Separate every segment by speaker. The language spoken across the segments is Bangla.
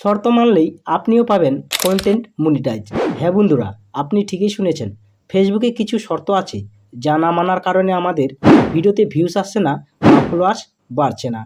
Speaker 1: শর্ত মানলেই আপনিও পাবেন কন্টেন্ট মনিটাইজ হ্যাঁ বন্ধুরা, আপনি ঠিকই শুনেছেন। ফেসবুকে কিছু শর্ত আছে, যা না মানার কারণে আমাদের ভিডিওতে ভিউস আসছে না, বা ফলোয়ার্স বাড়ছে না,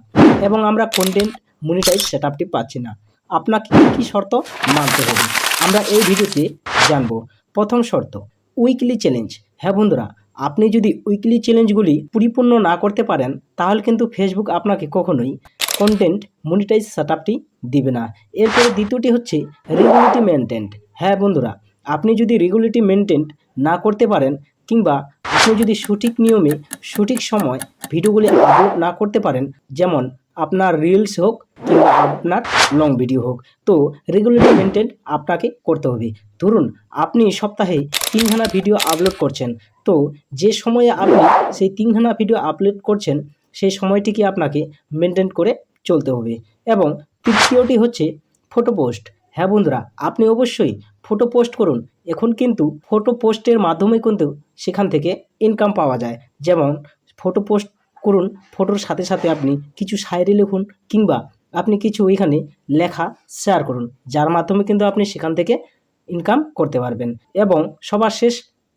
Speaker 1: এবং আমরা কন্টেন্ট মনিটাইজ সেট আপটি পাচ্ছি না। আপনাকে কী কী শর্ত মানতে হবে? আমরা এই ভিডিওতে জানব। প্রথম শর্ত উইকলি চ্যালেঞ্জ হ্যাঁ বন্ধুরা, আপনি যদি উইকলি চ্যালেঞ্জগুলি পরিপূর্ণ না করতে পারেন, তাহলে কিন্তু ফেসবুক আপনাকে কখনোই কন্টেন্ট মনিটাইজ সেট আপটি দিবে না। এরপরে দ্বিতীয়টি হচ্ছে রেগুলেটি মেনটেন্ট হ্যাঁ বন্ধুরা, আপনি যদি রেগুলেটি মেনটেন না করতে পারেন কিংবা আপনি যদি সঠিক নিয়মে সঠিক সময় ভিডিওগুলি আপলোড না করতে পারেন, যেমন আপনার রিলস হোক কিংবা আপনার লং ভিডিও হোক, তো রেগুলেটি মেনটেন আপনাকে করতে হবে। ধরুন, আপনি সপ্তাহে তিনখানা ভিডিও আপলোড করছেন, তো যে সময়ে আপনি সেই তিনখানা ভিডিও আপলোড করছেন, সেই সময়টিকে আপনাকে মেনটেন করে চলতে হবে। এবং তৃতীয়টি হচ্ছে ফটো পোস্ট হ্যাঁ বন্ধুরা, আপনি অবশ্যই ফটো পোস্ট করুন। এখন কিন্তু ফটো পোস্টের মাধ্যমে কিন্তু সেখান থেকে ইনকাম পাওয়া যায়। যেমন ফটো পোস্ট করুন ফটোর সাথে সাথে আপনি কিছু শায়রি লিখুন কিংবা আপনি কিছু ওইখানে লেখা শেয়ার করুন, যার মাধ্যমে কিন্তু আপনি সেখান থেকে ইনকাম করতে পারবেন। এবং সবার শেষ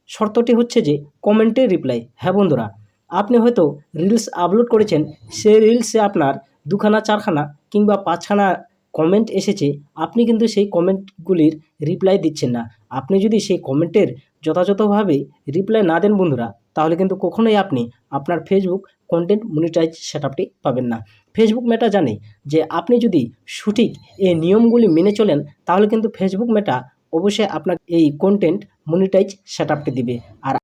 Speaker 1: শর্তটি হচ্ছে যে কমেন্টের রিপ্লাই হ্যাঁ বন্ধুরা, আপনি হয়তো রিলস আপলোড করেছেন, সেই রিলসে আপনার দুখানা, চারখানা কিংবা পাঁচখানা কমেন্ট এসেছে, আপনি কিন্তু সেই কমেন্টগুলির রিপ্লাই দিচ্ছেন না। আপনি যদি সেই কমেন্টের যথাযথভাবে রিপ্লাই না দেন বন্ধুরা, তাহলে কিন্তু কখনোই আপনি আপনার ফেসবুক কন্টেন্ট মনিটাইজ সেট আপটি পাবেন না। ফেসবুক মেটা জানে যে আপনি যদি সঠিক এই নিয়মগুলি মেনে চলেন, তাহলে কিন্তু ফেসবুক মেটা অবশ্যই আপনার এই কন্টেন্ট মনিটাইজ সেট আপটি দিবে। আর